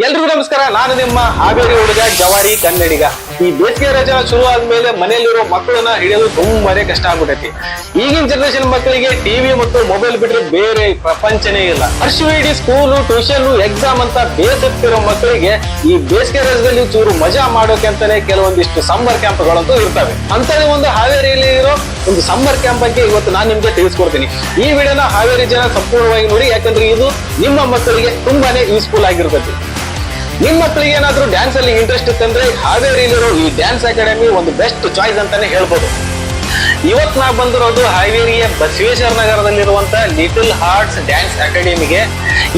ಎಲ್ರಿಗೂ ನಮಸ್ಕಾರ. ನಾನು ನಿಮ್ಮ ಹಾವೇರಿ ಹುಡುಗ ಜವಾರಿ ಕನ್ನಡಿಗ. ಈ ಬೇಸಿಗೆ ರಜಾ ಶುರು ಆದ್ಮೇಲೆ ಮನೆಯಲ್ಲಿರೋ ಮಕ್ಕಳನ್ನ ಹಿಡಿಯಲು ತುಂಬಾನೇ ಕಷ್ಟ ಆಗ್ಬಿಟ್ಟೈತಿ ಈಗಿನ ಜನರೇಷನ್ ಮಕ್ಕಳಿಗೆ ಟಿವಿ ಮತ್ತು ಮೊಬೈಲ್ ಬಿಟ್ರೆ ಬೇರೆ ಪ್ರಪಂಚನೇ ಇಲ್ಲ. ವರ್ಷವಿಡೀ ಸ್ಕೂಲು ಟ್ಯೂಷನ್ ಎಕ್ಸಾಮ್ ಅಂತ ಬೇಸತ್ತಿರೋ ಮಕ್ಕಳಿಗೆ ಈ ಬೇಸಿಗೆ ರಜದಲ್ಲಿ ಚೂರು ಮಜಾ ಮಾಡೋಕೆ ಅಂತಾನೆ ಕೆಲವೊಂದಿಷ್ಟು ಸಮ್ಮರ್ ಕ್ಯಾಂಪ್ ಗಳಂತೂ ಇರ್ತವೆ. ಅಂತದೇ ಒಂದು ಹಾವೇರಿಯಲ್ಲಿ ಇರೋ ಒಂದು ಸಮ್ಮರ್ ಕ್ಯಾಂಪ್ ಬಗ್ಗೆ ಇವತ್ತು ನಾನು ನಿಮ್ಗೆ ತಿಳಿಸ್ಕೊಡ್ತೀನಿ. ಈ ವಿಡಿಯೋನ ಹಾವೇರಿ ಜನ ಸಂಪೂರ್ಣವಾಗಿ ನೋಡಿ, ಯಾಕಂದ್ರೆ ಇದು ನಿಮ್ಮ ಮಕ್ಕಳಿಗೆ ತುಂಬಾನೇ ಯೂಸ್ಫುಲ್ ಆಗಿರ್ತೈತಿ. ನಿಮ್ ಮಕ್ಕಳಿಗೆ ಏನಾದ್ರೂ ಡ್ಯಾನ್ಸ್ ಅಲ್ಲಿ ಇಂಟ್ರೆಸ್ಟ್ ಇತ್ತಂದ್ರೆ ಹಾವೇರಿಲಿರೋ ಈ ಡ್ಯಾನ್ಸ್ ಅಕಾಡೆಮಿ ಒಂದು ಬೆಸ್ಟ್ ಚಾಯ್ಸ್ ಅಂತಾನೆ ಹೇಳ್ಬೋದು. ಇವತ್ ನಾ ಬಂದಿರೋದು ಹಾವೇರಿಯ ಬಸವೇಶ್ವರ ನಗರದಲ್ಲಿರುವಂತ ಲಿಟಲ್ ಹಾರ್ಟ್ಸ್ ಡ್ಯಾನ್ಸ್ ಅಕಾಡೆಮಿಗೆ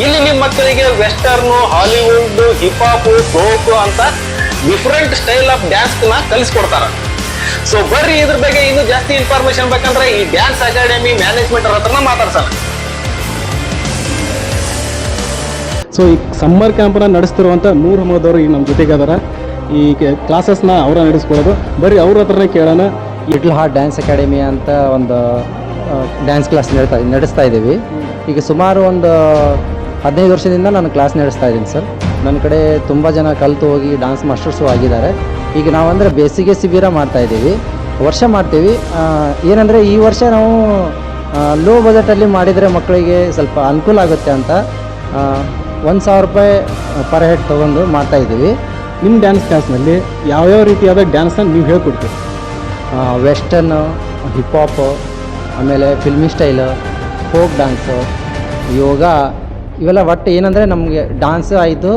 ಇಲ್ಲಿ ನಿಮ್ಮ ಮಕ್ಕಳಿಗೆ western Hollywood hip hop folk ಅಂತ ಡಿಫ್ರೆಂಟ್ ಸ್ಟೈಲ್ ಆಫ್ ಡ್ಯಾನ್ಸ್ನ ಕಲಿಸ್ಕೊಡ್ತಾರ. ಸೊ ಬರ್ರಿ ಇದ್ರ ಬಗ್ಗೆ ಇನ್ನೂ ಜಾಸ್ತಿ ಇನ್ಫಾರ್ಮೇಶನ್ ಬೇಕಂದ್ರೆ ಈ ಡ್ಯಾನ್ಸ್ ಅಕಾಡೆಮಿ ಮ್ಯಾನೇಜ್ಮೆಂಟ್ ಅವ್ರ ಹತ್ರನ ಮಾತಾಡ್ಸೋಣ. ಸೊ ಈ ಸಮ್ಮರ್ ಕ್ಯಾಂಪನ್ನ ನಡೆಸ್ತಿರುವಂಥ ನೂರ್ ಅಹಮದ್ ಈಗ ನಮ್ಮ ಜೊತೆಗೆ ಅದಾರ ಈ ಕ್ಲಾಸಸ್ನ ಅವರ ನಡೆಸ್ಕೊಳ್ಳೋದು. ಬರೀ ಅವ್ರ ಹತ್ರನೇ ಕೇಳೋಣ. ಲಿಟ್ಲ್ ಹಾರ್ಟ್ ಡ್ಯಾನ್ಸ್ ಅಕಾಡೆಮಿ ಅಂತ ಒಂದು ಡ್ಯಾನ್ಸ್ ಕ್ಲಾಸ್ ನಡೆಸ್ತಾ ನಡೆಸ್ತಾ ಇದ್ದೀವಿ. ಈಗ ಸುಮಾರು ಒಂದು ಹದಿನೈದು ವರ್ಷದಿಂದ ನಾನು ಕ್ಲಾಸ್ ನಡೆಸ್ತಾ ಇದ್ದೀನಿ ಸರ್. ನನ್ನ ಕಡೆ ತುಂಬ ಜನ ಕಲಿತು ಹೋಗಿ ಡ್ಯಾನ್ಸ್ ಮಾಸ್ಟರ್ಸು ಆಗಿದ್ದಾರೆ. ಈಗ ನಾವಂದರೆ ಬೇಸಿಗೆ ಶಿಬಿರ ಮಾಡ್ತಾಯಿದ್ದೀವಿ ವರ್ಷ ಮಾಡ್ತೀವಿ. ಏನಂದರೆ ಈ ವರ್ಷ ನಾವು ಲೋ ಬಜೆಟಲ್ಲಿ ಮಾಡಿದರೆ ಮಕ್ಕಳಿಗೆ ಸ್ವಲ್ಪ ಅನುಕೂಲ ಆಗುತ್ತೆ ಅಂತ ಒಂದು ಸಾವಿರ ರೂಪಾಯಿ ಪರ್ ಹೆಡ್ ತೊಗೊಂಡು ಮಾಡ್ತಾ ಇದ್ದೀವಿ. ನಿಮ್ಮ ಡ್ಯಾನ್ಸ್ ಕ್ಲಾಸ್ನಲ್ಲಿ ಯಾವ್ಯಾವ ರೀತಿಯಾದ ಡ್ಯಾನ್ಸ್ನ ನೀವು ಹೇಳ್ಕೊಡ್ತೀರಿ? ವೆಸ್ಟರ್ನು ಹಿಪ್ ಹಾಪ್ ಆಮೇಲೆ filmi style folk dance yoga, ಇವೆಲ್ಲ ಒಟ್ಟು ಏನಂದರೆ ನಮಗೆ ಡ್ಯಾನ್ಸ್ ಆಯಿತು.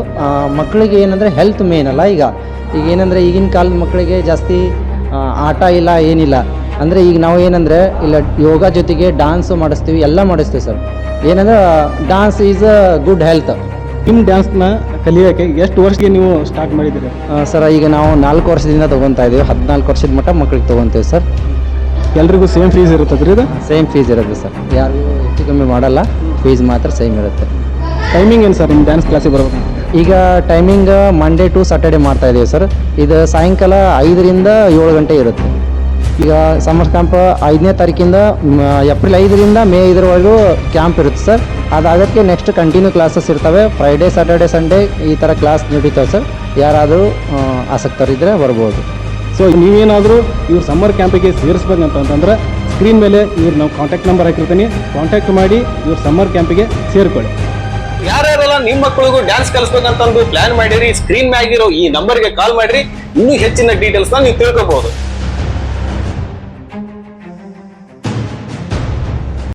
ಮಕ್ಕಳಿಗೆ ಏನಂದರೆ ಹೆಲ್ತ್ ಮೇನ್ ಅಲ್ಲ ಈಗ. ಈಗ ಏನಂದರೆ ಈಗಿನ ಕಾಲದ ಮಕ್ಕಳಿಗೆ ಜಾಸ್ತಿ ಆಟ ಇಲ್ಲ, ಏನಿಲ್ಲ. ಅಂದರೆ ಈಗ ನಾವು ಏನಂದರೆ ಇಲ್ಲ, ಯೋಗ ಜೊತೆಗೆ ಡ್ಯಾನ್ಸು ಮಾಡಿಸ್ತೀವಿ, ಎಲ್ಲ ಮಾಡಿಸ್ತೀವಿ ಸರ್. ಏನಂದ್ರೆ dance is a good health ನಿಮ್ಮ ಡ್ಯಾನ್ಸ್ನ ಕಲಿಯೋಕ್ಕೆ ಎಷ್ಟು ವರ್ಷಕ್ಕೆ ನೀವು ಸ್ಟಾರ್ಟ್ ಮಾಡಿದ್ದೀರಿ? ಸರ್ ಈಗ ನಾವು ನಾಲ್ಕು ವರ್ಷದಿಂದ ತೊಗೊತಾ ಇದ್ದೀವಿ ಹದಿನಾಲ್ಕು ವರ್ಷದ ಮಟ್ಟ ಮಕ್ಕಳಿಗೆ ತೊಗೊತೀವಿ ಸರ್. ಎಲ್ರಿಗೂ ಸೇಮ್ ಫೀಸ್ ಇರುತ್ತದ್ರಿ ಇದು? ಸೇಮ್ ಫೀಸ್ ಇರುತ್ತೆ ಸರ್. ಯಾರಿಗೂ ಹೆಚ್ಚು ಕಮ್ಮಿ ಮಾಡಲ್ಲ. ಫೀಸ್ ಮಾತ್ರ ಸೇಮ್ ಇರುತ್ತೆ. ಟೈಮಿಂಗ್ ಏನು ಸರ್ ನಿಮ್ಮ ಡ್ಯಾನ್ಸ್ ಕ್ಲಾಸಿಗೆ ಬರಬೇಕು ಈಗ ಟೈಮಿಂಗ್ ಮಂಡೇ ಟು ಸಾಟರ್ಡೆ ಮಾಡ್ತಾ ಇದ್ದೀವಿ ಸರ್. ಇದು ಸಾಯಂಕಾಲ ಐದರಿಂದ ಏಳು ಗಂಟೆ ಇರುತ್ತೆ. ಈಗ ಸಮ್ಮರ್ ಕ್ಯಾಂಪ್ ಐದನೇ ತಾರೀಕಿಂದ ಏಪ್ರಿಲ್ ಐದರಿಂದ ಮೇ ಐದರವರೆಗೂ ಕ್ಯಾಂಪ್ ಇರುತ್ತೆ ಸರ್ ಅದಾಗಕ್ಕೆ ನೆಕ್ಸ್ಟ್ ಕಂಟಿನ್ಯೂ ಕ್ಲಾಸಸ್ ಇರ್ತವೆ. ಫ್ರೈಡೇ ಸಾಟರ್ಡೆ ಸಂಡೇ ಈ ಥರ ಕ್ಲಾಸ್ ನಡೀತಾವೆ ಸರ್ ಯಾರಾದರೂ ಆಸಕ್ತರಿದ್ದರೆ ಬರ್ಬೋದು. ಸೊ ನೀವೇನಾದರೂ ಇವ್ರು ಸಮ್ಮರ್ ಕ್ಯಾಂಪಿಗೆ ಸೇರಿಸ್ಬೇಕಂತಂತಂದ್ರೆ ಸ್ಕ್ರೀನ್ ಮೇಲೆ ಇವ್ರು ನಾವು ಕಾಂಟ್ಯಾಕ್ಟ್ ನಂಬರ್ ಹಾಕಿರ್ತೀನಿ. ಕಾಂಟ್ಯಾಕ್ಟ್ ಮಾಡಿ ಇವ್ರು ಸಮ್ಮರ್ ಕ್ಯಾಂಪಿಗೆ ಸೇರ್ಕೊಳ್ಳಿ. ಯಾರ್ಯಾರೆಲ್ಲ ನಿಮ್ಮ ಮಕ್ಕಳಿಗೂ ಡ್ಯಾನ್ಸ್ ಕಲಿಸ್ಬೇಕಂತಂದು ಪ್ಲಾನ್ ಮಾಡಿರಿ ಸ್ಕ್ರೀನ್ ಮ್ಯಾಗಿರೋ ಈ ನಂಬರ್ಗೆ ಕಾಲ್ ಮಾಡಿರಿ. ಇನ್ನೂ ಹೆಚ್ಚಿನ ಡೀಟೇಲ್ಸ್ನ ನೀವು ತಿಳ್ಕೊಬಹುದು